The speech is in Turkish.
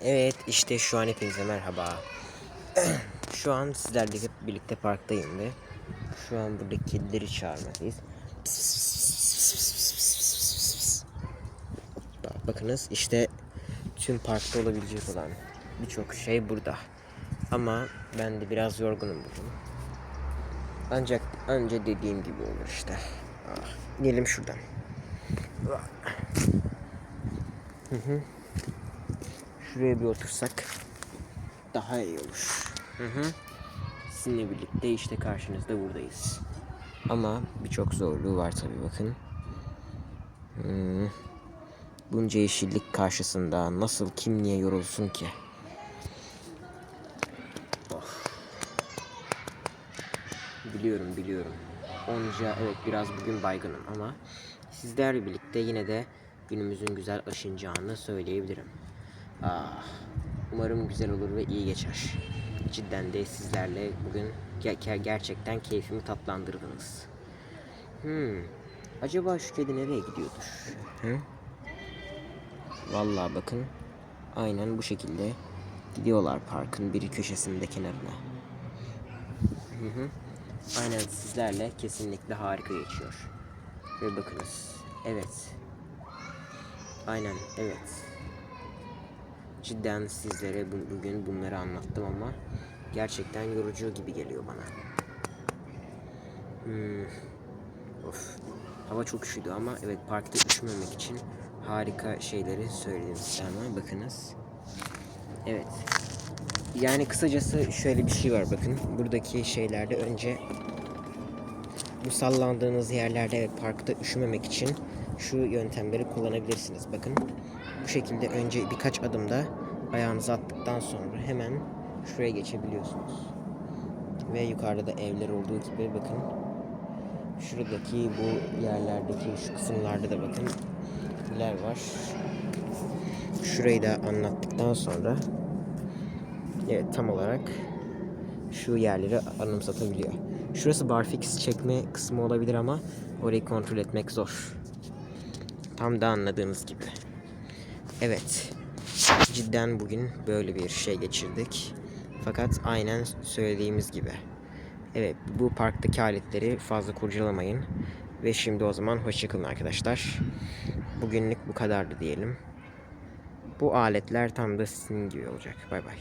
Evet işte şu an hepinize merhaba. şu an sizlerle hep birlikte parktayım ve şu an burada kedileri çağırmaktayız. Bakınız işte tüm parkta olabilecek olan birçok şey burada. Ama ben de biraz yorgunum bugün. Ancak önce dediğim gibi olur işte. Ah, inelim şuradan. Hı hı. Şuraya bir otursak daha iyi olur. Hı hı. Sizinle birlikte işte karşınızda buradayız. Ama birçok zorluğu var tabii bakın. Hmm. Bunca yeşillik karşısında nasıl kim niye yorulsun ki? Of. Biliyorum biliyorum. Onca evet biraz bugün baygınım ama sizlerle birlikte yine de günümüzün güzel aşınacağını söyleyebilirim. Ah, umarım güzel olur ve iyi geçer. Cidden de sizlerle bugün ge- gerçekten keyfimi tatlandırdınız. Hmm. Acaba şu kedi nereye gidiyordur? Hı? Vallahi bakın. Aynen bu şekilde gidiyorlar parkın bir köşesinde kenarına. Hı hı. Aynen sizlerle kesinlikle harika geçiyor. Ve bakınız. Evet. Aynen evet. Cidden sizlere bu- bugün bunları anlattım ama gerçekten yorucu gibi geliyor bana. Hmm. Of. Hava çok üşüdü ama evet parkta üşümemek için harika şeyleri söyledim size ama bakınız. Evet. Yani kısacası şöyle bir şey var bakın. Buradaki şeylerde önce bu sallandığınız yerlerde evet, parkta üşümemek için şu yöntemleri kullanabilirsiniz. Bakın bu şekilde önce birkaç adımda ayağınızı attıktan sonra hemen şuraya geçebiliyorsunuz. Ve yukarıda da evler olduğu gibi bakın şuradaki bu yerlerdeki şu kısımlarda da bakın neler var. Şurayı da anlattıktan sonra evet tam olarak şu yerleri anımsatabiliyor. Şurası barfix çekme kısmı olabilir ama orayı kontrol etmek zor. Tam da anladığınız gibi. Evet. Cidden bugün böyle bir şey geçirdik. Fakat aynen söylediğimiz gibi. Evet bu parktaki aletleri fazla kurcalamayın. Ve şimdi o zaman hoşçakalın arkadaşlar. Bugünlük bu kadardı diyelim. Bu aletler tam da sizin gibi olacak. Bay bay.